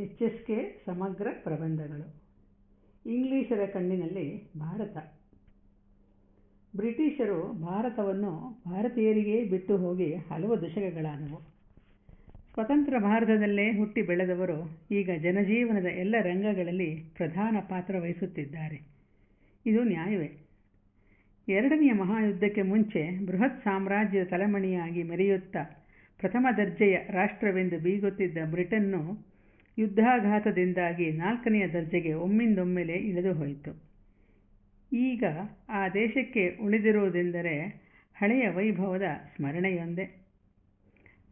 H S K ಸಮಗ್ರ ಪ್ರಬಂಧಗಳು. ಇಂಗ್ಲಿಷರ ಕಣ್ಣಿನಲ್ಲಿ ಭಾರತ. ಬ್ರಿಟಿಷರು ಭಾರತವನ್ನು ಭಾರತೀಯರಿಗೇ ಬಿಟ್ಟು ಹೋಗಿ ಹಲವು ದಶಕಗಳಾದವು. ಸ್ವತಂತ್ರ ಭಾರತದಲ್ಲೇ ಹುಟ್ಟಿ ಬೆಳೆದವರು ಈಗ ಜನಜೀವನದ ಎಲ್ಲ ರಂಗಗಳಲ್ಲಿ ಪ್ರಧಾನ ಪಾತ್ರ ವಹಿಸುತ್ತಿದ್ದಾರೆ. ಇದು ನ್ಯಾಯವೇ. ಎರಡನೆಯ ಮಹಾಯುದ್ಧಕ್ಕೆ ಮುಂಚೆ ಬೃಹತ್ ಸಾಮ್ರಾಜ್ಯದ ತಲೆಮಣಿಯಾಗಿ ಮೆರೆಯುತ್ತಾ ಪ್ರಥಮ ದರ್ಜೆಯ ರಾಷ್ಟ್ರವೆಂದು ಬೀಗುತ್ತಿದ್ದ ಬ್ರಿಟನ್ನು ಯುದ್ಧಾಘಾತದಿಂದಾಗಿ ನಾಲ್ಕನೆಯ ದರ್ಜೆಗೆ ಒಮ್ಮಿಂದೊಮ್ಮೆಲೆ ಇಳಿದು ಹೋಯಿತು. ಈಗ ಆ ದೇಶಕ್ಕೆ ಉಳಿದಿರುವುದೆಂದರೆ ಹಳೆಯ ವೈಭವದ ಸ್ಮರಣೆಯೊಂದೇ.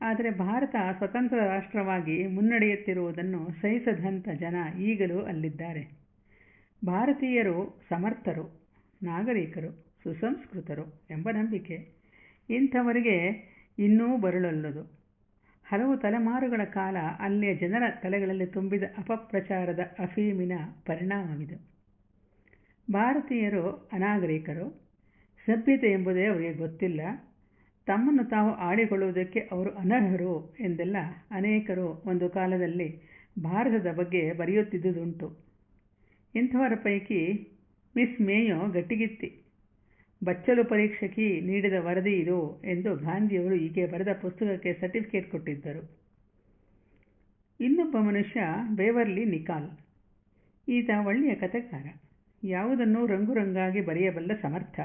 ಆದರೆ ಭಾರತ ಸ್ವತಂತ್ರ ರಾಷ್ಟ್ರವಾಗಿ ಮುನ್ನಡೆಯುತ್ತಿರುವುದನ್ನು ಸಹಿಸದಂಥ ಜನ ಈಗಲೂ ಅಲ್ಲಿದ್ದಾರೆ. ಭಾರತೀಯರು ಸಮರ್ಥರು, ನಾಗರಿಕರು, ಸುಸಂಸ್ಕೃತರು ಎಂಬ ನಂಬಿಕೆ ಇಂಥವರಿಗೆ ಇನ್ನೂ ಬರಲೊಲ್ಲದು. ಹಲವು ತಲೆಮಾರುಗಳ ಕಾಲ ಅಲ್ಲಿಯ ಜನರ ತಲೆಗಳಲ್ಲಿ ತುಂಬಿದ ಅಪಪ್ರಚಾರದ ಅಫೀಮಿನ ಪರಿಣಾಮವಿದು. ಭಾರತೀಯರು, ಅನಾಗರಿಕರು, ಸಭ್ಯತೆ ಎಂಬುದೇ ಅವರಿಗೆ ಗೊತ್ತಿಲ್ಲ. ತಮ್ಮನ್ನು ತಾವು ಆಡಿಕೊಳ್ಳುವುದಕ್ಕೆ ಅವರು ಅನರ್ಹರು ಎಂದೆಲ್ಲ ಅನೇಕರು ಒಂದು ಕಾಲದಲ್ಲಿ ಭಾರತದ ಬಗ್ಗೆ ಬರೆಯುತ್ತಿದ್ದುದುಂಟು. ಇಂಥವರ ಪೈಕಿ ಮಿಸ್ ಮೇಯೋ ಗಟ್ಟಿಗಿತ್ತಿ. ಬಚ್ಚಲು ಪರೀಕ್ಷಕಿ ನೀಡಿದ ವರದಿ ಇದು ಎಂದು ಗಾಂಧಿಯವರು ಈಕೆ ಬರೆದ ಪುಸ್ತಕಕ್ಕೆ ಸರ್ಟಿಫಿಕೇಟ್ ಕೊಟ್ಟಿದ್ದರು. ಇನ್ನೊಬ್ಬ ಮನುಷ್ಯ ಬೇವರ್ಲಿ ನಿಕಾಲ್. ಈತ ಒಳ್ಳೆಯ ಕಥೆಕಾರ. ಯಾವುದನ್ನೂ ರಂಗುರಂಗಾಗಿ ಬರೆಯಬಲ್ಲ ಸಮರ್ಥ.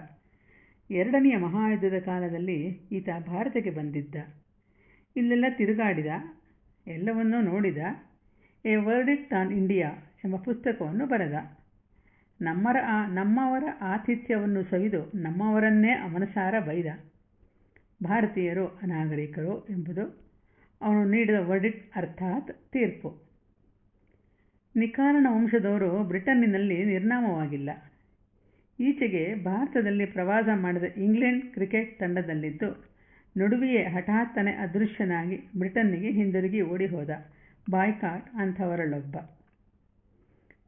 ಎರಡನೆಯ ಮಹಾಯುದ್ಧದ ಕಾಲದಲ್ಲಿ ಈತ ಭಾರತಕ್ಕೆ ಬಂದಿದ್ದ. ಇಲ್ಲೆಲ್ಲ ತಿರುಗಾಡಿದ. ಎಲ್ಲವನ್ನೂ ನೋಡಿದ. ಎ ವರ್ಡಿಕ್ಟ್ ಆನ್ ಇಂಡಿಯಾ ಎಂಬ ಪುಸ್ತಕವನ್ನು ಬರೆದ. ನಮ್ಮರ ಆ, ನಮ್ಮವರ ಆತಿಥ್ಯವನ್ನು ಸವಿದು ನಮ್ಮವರನ್ನೇ ಅವನಸಾರ ಬೈದ. ಭಾರತೀಯರು ಅನಾಗರಿಕರು ಎಂಬುದು ಅವನು ನೀಡಿದ ವರ್ಡಿಟ್ ಅರ್ಥಾತ್ ತೀರ್ಪು. ನಿಕಾರನ ವಂಶದವರು ಬ್ರಿಟನ್ನಿನಲ್ಲಿ ನಿರ್ನಾಮವಾಗಿಲ್ಲ. ಈಚೆಗೆ ಭಾರತದಲ್ಲಿ ಪ್ರವಾಸ ಮಾಡಿದ ಇಂಗ್ಲೆಂಡ್ ಕ್ರಿಕೆಟ್ ತಂಡದಲ್ಲಿದ್ದು, ನಡುವೆಯೇ ಹಠಾತ್ತನೆ ಅದೃಶ್ಯನಾಗಿ ಬ್ರಿಟನ್ನಿಗೆ ಹಿಂದಿರುಗಿ ಓಡಿಹೋದ. ಬಾಯ್ಕಾಟ್ ಅಂಥವರಲ್ಲೊಬ್ಬ.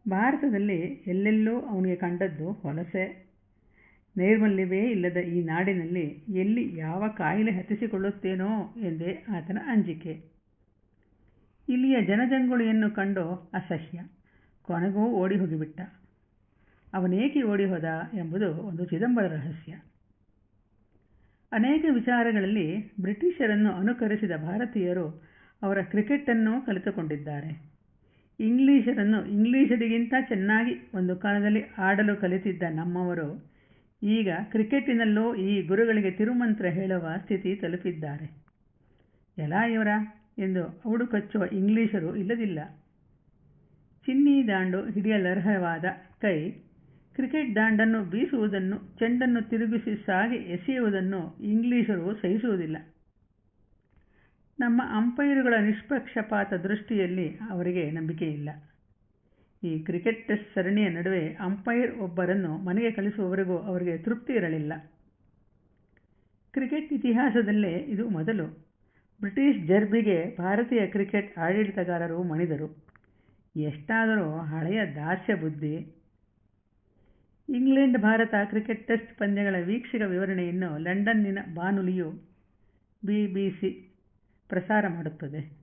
ಭಾರತದಲ್ಲಿ ಎಲ್ಲೆಲ್ಲೋ ಅವನಿಗೆ ಕಂಡದ್ದು ವಲಸೆ ನೈರ್ಮಲ್ಯವೇ ಇಲ್ಲದ ಈ ನಾಡಿನಲ್ಲಿ ಎಲ್ಲಿ ಯಾವ ಕಾಯಿಲೆ ಹತ್ತಿಸಿಕೊಳ್ಳುತ್ತೇನೋ ಎಂದೇ ಆತನ ಅಂಜಿಕೆ. ಇಲ್ಲಿಯ ಜನಜಂಗುಳಿಯನ್ನು ಕಂಡು ಅಸಹ್ಯ. ಕೊನೆಗೂ ಓಡಿ ಹೋಗಿಬಿಟ್ಟ. ಅವನೇಕೆ ಓಡಿ ಹೋದ ಎಂಬುದು ಒಂದು ಚಿದಂಬರ ರಹಸ್ಯ. ಅನೇಕ ವಿಚಾರಗಳಲ್ಲಿ ಬ್ರಿಟಿಷರನ್ನು ಅನುಕರಿಸಿದ ಭಾರತೀಯರು ಅವರ ಕ್ರಿಕೆಟನ್ನು ಕಲಿತುಕೊಂಡಿದ್ದಾರೆ. ಇಂಗ್ಲಿಷರನ್ನು ಇಂಗ್ಲೀಷರಿಗಿಂತ ಚೆನ್ನಾಗಿ ಒಂದು ಕಾಲದಲ್ಲಿ ಆಡಲು ಕಲಿತಿದ್ದ ನಮ್ಮವರು, ಈಗ ಕ್ರಿಕೆಟಿನಲ್ಲೂ ಈ ಗುರುಗಳಿಗೆ ತಿರುಮಂತ್ರ ಹೇಳುವ ಸ್ಥಿತಿ ತಲುಪಿದ್ದಾರೆ. ಎಲ್ಲ ಇವರ? ಎಂದು ಅವಡು ಕಚ್ಚುವ ಇಂಗ್ಲೀಷರು ಇಲ್ಲದಿಲ್ಲ. ಚಿನ್ನಿ ದಾಂಡು ಹಿಡಿಯಲರ್ಹವಾದ ಕೈ, ಕ್ರಿಕೆಟ್ ದಾಂಡನ್ನು ಬೀಸುವುದನ್ನು, ಚೆಂಡನ್ನು ತಿರುಗಿಸಿ ಸಾಗಿ ಎಸೆಯುವುದನ್ನು ಇಂಗ್ಲೀಷರು ಸಹಿಸುವುದಿಲ್ಲ. ನಮ್ಮ ಅಂಪೈರುಗಳ ನಿಷ್ಪಕ್ಷಪಾತ ದೃಷ್ಟಿಯಲ್ಲಿ ಅವರಿಗೆ ನಂಬಿಕೆ ಇಲ್ಲ ಈ ಕ್ರಿಕೆಟ್ ಟೆಸ್ಟ್ ಸರಣಿಯ ನಡುವೆ ಅಂಪೈರ್ ಒಬ್ಬರನ್ನು ಮನೆಗೆ ಕಳಿಸುವವರೆಗೂ ಅವರಿಗೆ ತೃಪ್ತಿ ಇರಲಿಲ್ಲ. ಕ್ರಿಕೆಟ್ ಇತಿಹಾಸದಲ್ಲೇ ಇದು ಮೊದಲು. ಬ್ರಿಟಿಷ್ ಜರ್ಬಿಗೆ ಭಾರತೀಯ ಕ್ರಿಕೆಟ್ ಆಡಳಿತಗಾರರು ಮಣಿದರು. ಎಷ್ಟಾದರೂ ಹಳೆಯ ದಾಸ್ಯ ಬುದ್ಧಿ. ಇಂಗ್ಲೆಂಡ್, ಭಾರತ ಕ್ರಿಕೆಟ್ ಟೆಸ್ಟ್ ಪಂದ್ಯಗಳ ವೀಕ್ಷಕ ವಿವರಣೆಯನ್ನು ಲಂಡನ್ನಿನ ಬಾನುಲಿಯು ಬಿ ಬಿ ಸಿ ಪ್ರಸಾರ ಮಾಡುತ್ತದೆ.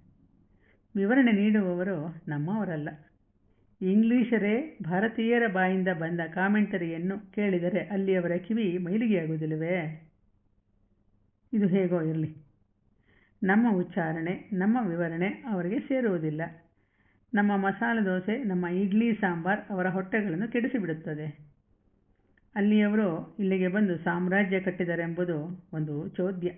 ವಿವರಣೆ ನೀಡುವವರು ನಮ್ಮವರಲ್ಲ. ಇಂಗ್ಲಿಷರೇ ಭಾರತೀಯರ ಬಾಯಿಂದ ಬಂದ ಕಾಮೆಂಟರಿಯನ್ನು ಕೇಳಿದರೆ ಅಲ್ಲಿಯವರ ಕಿವಿ ಮೈಲಿಗೆಯಾಗುವುದಿಲ್ಲವೇ? ಇದು ಹೇಗೋ ಇರಲಿ. ನಮ್ಮ ಉಚ್ಚಾರಣೆ, ನಮ್ಮ ವಿವರಣೆ ಅವರಿಗೆ ಸೇರುವುದಿಲ್ಲ. ನಮ್ಮ ಮಸಾಲೆ ದೋಸೆ, ನಮ್ಮ ಇಡ್ಲಿ ಸಾಂಬಾರ್ ಅವರ ಹೊಟ್ಟೆಗಳನ್ನು ಕೆಡಿಸಿಬಿಡುತ್ತದೆ. ಅಲ್ಲಿಯವರು ಇಲ್ಲಿಗೆ ಬಂದು ಸಾಮ್ರಾಜ್ಯ ಕಟ್ಟಿದರೆಂಬುದು ಒಂದು ಚೋದ್ಯ.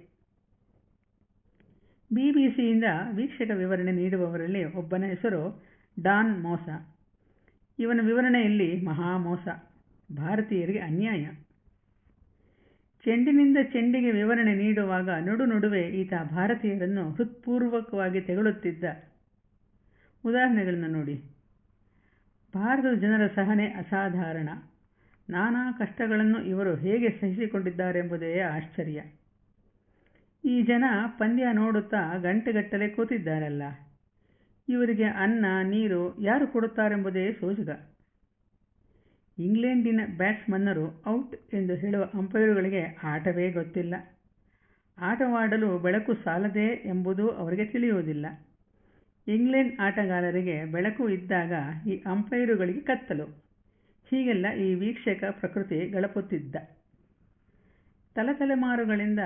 ಬಿ ಬಿ ಸಿಯಿಂದ ವೀಕ್ಷಕ ವಿವರಣೆ ನೀಡುವವರಲ್ಲಿ ಒಬ್ಬನ ಹೆಸರು ಡಾನ್ ಮೋಸ. ಇವನ ವಿವರಣೆಯಲ್ಲಿ ಮಹಾಮೋಸ ಭಾರತೀಯರಿಗೆ ಅನ್ಯಾಯ. ಚೆಂಡಿನಿಂದ ಚೆಂಡಿಗೆ ವಿವರಣೆ ನೀಡುವಾಗ ನಡು ನಡುವೆ ಈತ ಭಾರತೀಯರನ್ನು ಹೃತ್ಪೂರ್ವಕವಾಗಿ ತೆಗಳುತ್ತಿದ್ದ. ಉದಾಹರಣೆಗಳನ್ನು ನೋಡಿ. ಭಾರತದ ಜನರ ಸಹನೆ ಅಸಾಧಾರಣ. ನಾನಾ ಕಷ್ಟಗಳನ್ನು ಇವರು ಹೇಗೆ ಸಹಿಸಿಕೊಂಡಿದ್ದಾರೆಂಬುದೇ ಆಶ್ಚರ್ಯ. ಈ ಜನ ಪಂದ್ಯ ನೋಡುತ್ತಾ ಗಂಟೆಗಟ್ಟಲೆ ಕೂತಿದ್ದಾರಲ್ಲ. ಇವರಿಗೆ ಅನ್ನ, ನೀರು ಯಾರು ಕೊಡುತ್ತಾರೆಂಬುದೇ ಸೋಜಿಗ ಇಂಗ್ಲೆಂಡಿನ ಬ್ಯಾಟ್ಸ್ಮನ್ನರು ಔಟ್ ಎಂದು ಹೇಳುವ ಅಂಪೈರುಗಳಿಗೆ ಆಟವೇ ಗೊತ್ತಿಲ್ಲ. ಆಟವಾಡಲು ಬೆಳಕು ಸಾಲದೇ ಎಂಬುದು ಅವರಿಗೆ ತಿಳಿಯುವುದಿಲ್ಲ. ಇಂಗ್ಲೆಂಡ್ ಆಟಗಾರರಿಗೆ ಬೆಳಕು ಇದ್ದಾಗ ಈ ಅಂಪೈರುಗಳಿಗೆ ಕತ್ತಲು. ಹೀಗೆಲ್ಲ ಈ ವೀಕ್ಷಕ ಪ್ರಕೃತಿ ಗಳಪುತ್ತಿದ್ದ. ತಲೆತಲೆಮಾರುಗಳಿಂದ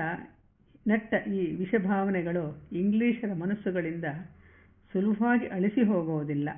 ನೆಟ್ಟ ಈ ವಿಷಭಾವನೆಗಳು ಇಂಗ್ಲೀಷರ ಮನಸ್ಸುಗಳಿಂದ ಸುಲಭವಾಗಿ ಅಳಿಸಿ ಹೋಗುವುದಿಲ್ಲ.